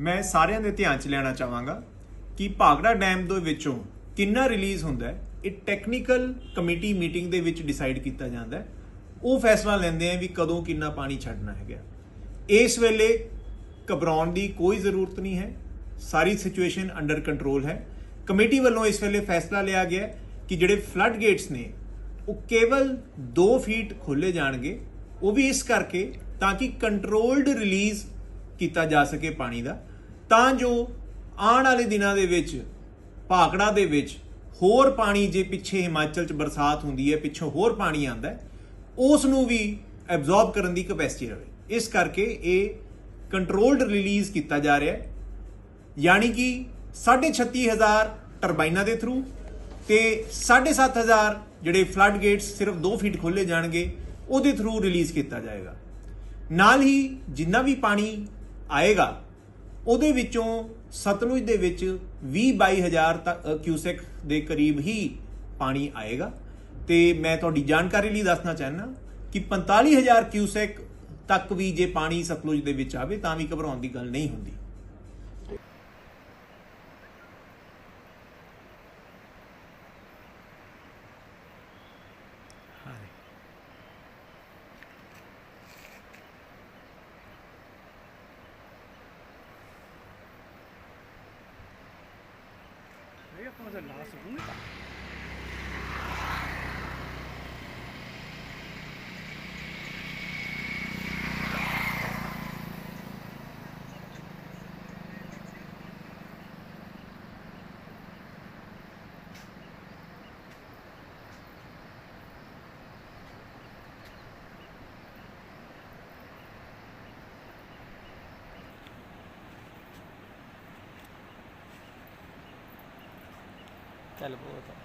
ਮੈਂ ਸਾਰਿਆਂ ਦੇ ਧਿਆਨ 'ਚ ਲੈਣਾ ਚਾਹਾਂਗਾ ਕਿ ਭਾਗੜਾ ਡੈਮ ਦੇ ਵਿੱਚੋਂ ਕਿੰਨਾ ਰਿਲੀਜ਼ ਹੁੰਦਾ ਹੈ, ਇਹ ਟੈਕਨੀਕਲ ਕਮੇਟੀ ਮੀਟਿੰਗ ਦੇ ਵਿੱਚ ਡਿਸਾਈਡ ਕੀਤਾ ਜਾਂਦਾ ਹੈ। ਉਹ ਫੈਸਲਾ ਲੈਂਦੇ ਆ ਵੀ ਕਦੋਂ ਕਿੰਨਾ ਪਾਣੀ ਛੱਡਣਾ ਹੈਗਾ। ਇਸ ਵੇਲੇ ਘਬਰਾਉਣ ਦੀ ਕੋਈ ਜ਼ਰੂਰਤ ਨਹੀਂ ਹੈ, ਸਾਰੀ ਸਿਚੁਏਸ਼ਨ ਅੰਡਰ ਕੰਟਰੋਲ ਹੈ। ਕਮੇਟੀ ਵੱਲੋਂ ਇਸ ਵੇਲੇ ਫੈਸਲਾ ਲਿਆ ਗਿਆ ਕਿ ਜਿਹੜੇ ਫਲੱਡ ਗੇਟਸ ਨੇ, ਉਹ ਕੇਵਲ 2 ਫੀਟ ਖੋਲੇ ਜਾਣਗੇ। ਉਹ ਵੀ ਇਸ ਕਰਕੇ ਤਾਂ ਕਿ ਕੰਟਰੋਲਡ ਰਿਲੀਜ਼ ਕੀਤਾ ਜਾ ਸਕੇ ਪਾਣੀ ਦਾ, ਤਾਂ ਜੋ ਆਉਣ ਵਾਲੇ ਦਿਨਾਂ ਦੇ ਵਿੱਚ, ਭਾਖੜਾ ਦੇ ਵਿੱਚ ਹੋਰ ਪਾਣੀ ਜੇ ਪਿੱਛੇ ਹਿਮਾਚਲ ਚ ਬਰਸਾਤ ਹੁੰਦੀ ਹੈ, ਪਿੱਛੋਂ ਹੋਰ ਪਾਣੀ ਆਂਦਾ ਉਸ ਨੂੰ ਵੀ ਐਬਜ਼ੌਰਬ ਕਰਨ ਦੀ ਕਪੈਸਿਟੀ ਰਵੇ। ਇਸ ਕਰਕੇ ਇਹ ਕੰਟਰੋਲਡ ਰਿਲੀਜ਼ ਕੀਤਾ ਜਾ ਰਿਹਾ ਹੈ। ਯਾਨੀ ਕਿ 36500 ਟਰਬਾਈਨਾਂ ਦੇ ਥਰੂ ਤੇ 7500 ਜਿਹੜੇ ਫਲੱਡ ਗੇਟਸ ਸਿਰਫ 2 ਫੀਟ ਖੋਲੇ ਜਾਣਗੇ, ਉਹਦੇ ਥਰੂ ਰਿਲੀਜ਼ ਕੀਤਾ ਜਾਏਗਾ। ਨਾਲ ਹੀ ਜਿੰਨਾ ਵੀ ਪਾਣੀ ਆਏਗਾ ਉਹਦੇ ਵਿੱਚੋਂ ਸਤਲੁਜ ਦੇ ਵਿੱਚ 20 22000 ਤੱਕ ਅ, ਕਿਊਸੈਕ ਦੇ ਕਰੀਬ ਹੀ ਪਾਣੀ ਆਏਗਾ। ਤੇ ਮੈਂ ਤੁਹਾਡੀ ਜਾਣਕਾਰੀ ਲਈ ਦੱਸਣਾ ਚਾਹੁੰਦਾ ਕਿ 45000 ਕਿਊਸੈਕ ਤੱਕ ਵੀ ਜੇ ਪਾਣੀ ਸਤਲੁਜ ਦੇ ਵਿੱਚ ਆਵੇ ਤਾਂ ਵੀ ਘਬਰਾਉਣ ਦੀ ਗੱਲ ਨਹੀਂ ਹੁੰਦੀ। 에어컨에서 나가서 봅니까? కలిపోతాం